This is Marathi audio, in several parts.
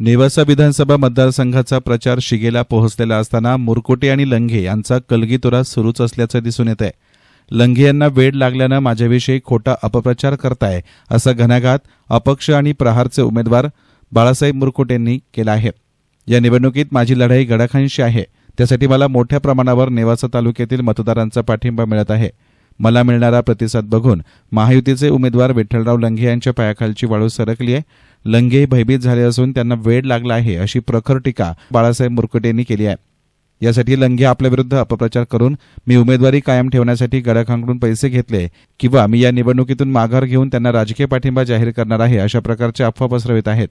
नेवासा विधानसभा मतदारसंघाचा प्रचार शिगेला पोहोचलेला असताना मुरकोटे आणि लंघे यांचा कलगीतुरा सुरूच असल्याचं दिसून येत आहे लंघे यांना वेळ लागल्यानं माझ्याविषयी खोटा अपप्रचार करताय असा घणाघात अपक्ष आणि प्रहारचे उमेदवार बाळासाहेब मुरकोटेंनी केला आहे. या निवडणुकीत माझी लढाई गडाखांशी आहे. त्यासाठी मला मोठ्या प्रमाणावर नेवासा तालुक्यातील मतदारांचा पाठिंबा मिळत आहे. मला मिळणारा प्रतिसाद बघून महायुतीचे उमेदवार विठ्ठलराव लंघे यांच्या पायाखालची वाळू सरकली आहे लंघे भयभीत झाले असून त्यांना वेळ लागला आहे अशी प्रखर टीका बाळासाहेब मुरकुटे यांनी केली आहे. यासाठी लंघे आपल्या विरुद्ध अपप्रचार करून मी उमेदवारी कायम ठेवण्यासाठी गडाखांकडून पैसे घेतले किंवा मी या निवडणुकीतून माघार घेऊन त्यांना राजकीय पाठिंबा जाहीर करणार आहे अशा प्रकारच्या अफवा पसरवित आहेत.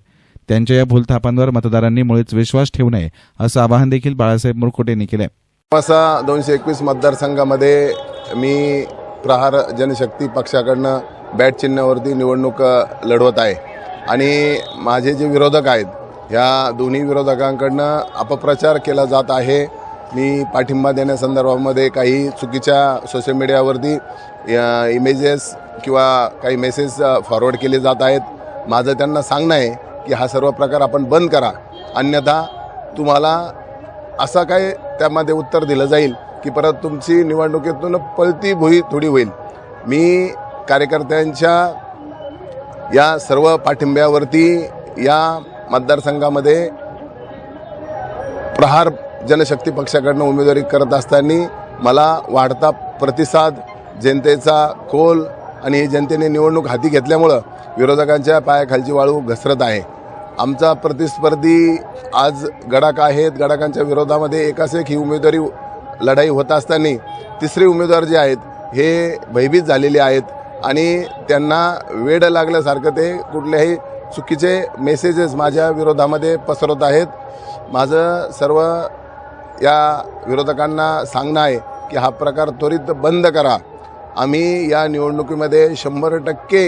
त्यांच्या या भूलथापांवर मतदारांनी मुळीच विश्वास ठेवू नये असं आवाहन देखील बाळासाहेब मुरकुटे यांनी केलं दोनशे एकवीस मतदारसंघामध्ये मी प्रहार जनशक्ती पक्षाकडनं बॅट चिन्हावरती निवडणूक लढवत आहे. आणि माझे जे विरोधक आहेत ह्या दोन्ही विरोधकांकडनं अपप्रचार केला जात आहे. मी पाठिंबा देण्यासंदर्भामध्ये काही चुकीच्या सोशल मीडियावरती इमेजेस किंवा काही मेसेज फॉरवर्ड केले जात आहेत. माझं त्यांना सांगणं आहे की हा सर्व प्रकार आपण बंद करा. अन्यथा तुम्हाला असं काय त्यामध्ये उत्तर दिलं जाईल. की परत तुमची निवडणुकीतून पळती भुई थोडी होईल. मी कार्यकर्त्यांच्या या सर्व पाठिंब्यावरती या मतदारसंघामध्ये प्रहार जनशक्ती पक्षाकडनं उमेदवारी करत असताना मला वाढता प्रतिसाद जनतेचा कोल आणि जनतेने निवडणूक हाती घेतल्यामुळं विरोधकांच्या पायाखालची वाळू घसरत आहे. आमचा प्रतिस्पर्धी आज गडाक आहेत. गडाकांच्या विरोधामध्ये एकास एक ही उमेदवारी लढाई होत असताना तिसरे उमेदवार जे आहेत हे भयभीत झालेले आहेत आणि त्यांना वेड लागल्यासारखं ते कुठल्याही चुकीचे मेसेजेस माझ्या विरोधामध्ये पसरवत आहेत. माझं सर्व या विरोधकांना सांगणं आहे की हा प्रकार त्वरित बंद करा. आम्ही या निवडणुकीमध्ये शंभर टक्के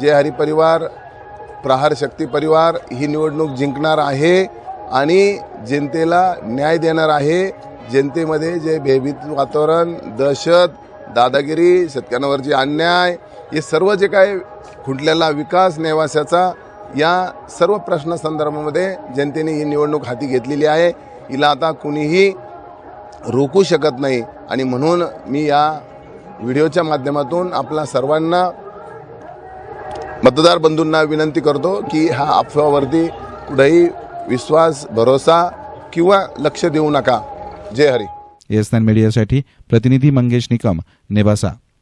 जे हरी परिवार प्रहार शक्ती परिवार ही निवडणूक जिंकणार आहे आणि जनतेला न्याय देणार आहे. जनतेमध्ये जे भयभीत वातावरण दहशत दादागिरी शेतकऱ्यांवरची अन्याय हे सर्व जे काय खुंटलेला विकास नेवासाचा या सर्व प्रश्नासंदर्भामध्ये जनतेने ही निवडणूक हाती घेतलेली आहे. हिला आता कुणीही रोखू शकत नाही. आणि म्हणून मी या व्हिडिओच्या माध्यमातून आपल्या सर्वांना मतदार बंधूंना विनंती करतो की हा अफवावरती कुठेही विश्वास भरोसा किंवा लक्ष देऊ नका. जय हरी. एस नाईन मीडियासाठी प्रतिनिधी मंगेश निकम नेबासा